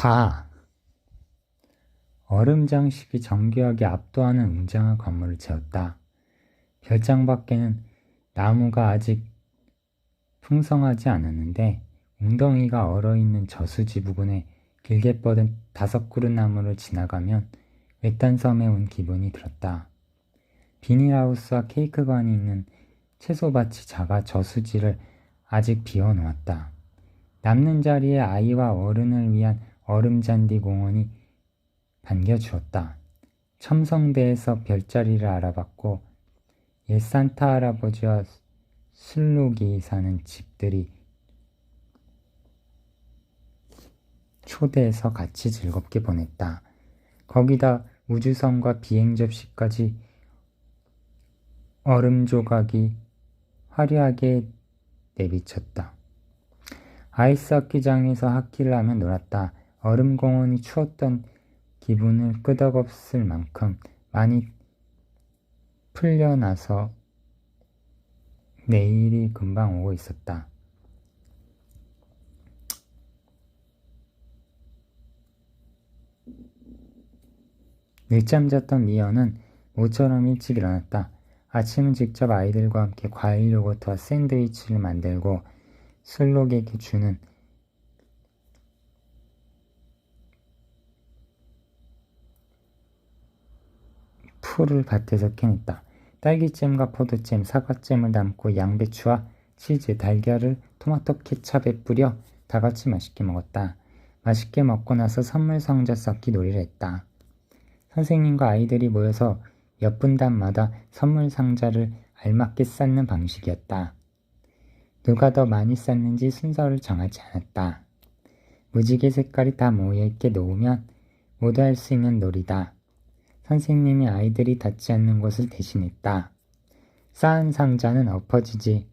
다 얼음 장식이 정교하게 압도하는 웅장한 건물을 지었다. 별장 밖에는 나무가 아직 풍성하지 않았는데 웅덩이가 얼어있는 저수지 부근에 길게 뻗은 다섯 그루 나무를 지나가면 외딴 섬에 온 기분이 들었다. 비닐하우스와 케이크관이 있는 채소밭이 작아 저수지를 아직 비워놓았다. 남는 자리에 아이와 어른을 위한 얼음잔디 공원이 반겨주었다. 첨성대에서 별자리를 알아봤고 옛 산타 할아버지와 술록이 사는 집들이 초대해서 같이 즐겁게 보냈다. 거기다 우주선과 비행 접시까지 얼음 조각이 화려하게 내비쳤다. 아이스 하키장에서 하키를 하며 놀았다. 얼음 공원이 추웠던 기분을 끄덕없을 만큼 많이 풀려나서 내일이 금방 오고 있었다. 늦잠 잤던 미연은 모처럼 일찍 일어났다. 아침은 직접 아이들과 함께 과일 요거트와 샌드위치를 만들고 슬록에게 주는 풀을 밭에서 캐냈다. 딸기잼과 포도잼, 사과잼을 담고 양배추와 치즈, 달걀을 토마토 케찹에 뿌려 다 같이 맛있게 먹었다. 맛있게 먹고 나서 선물 상자 쌓기 놀이를 했다. 선생님과 아이들이 모여서 몇 분단마다 선물 상자를 알맞게 쌓는 방식이었다. 누가 더 많이 쌓는지 순서를 정하지 않았다. 무지개 색깔이 다 모여있게 놓으면 모두 할 수 있는 놀이다. 선생님이 아이들이 닿지 않는 곳을 대신했다. 쌓은 상자는 엎어지지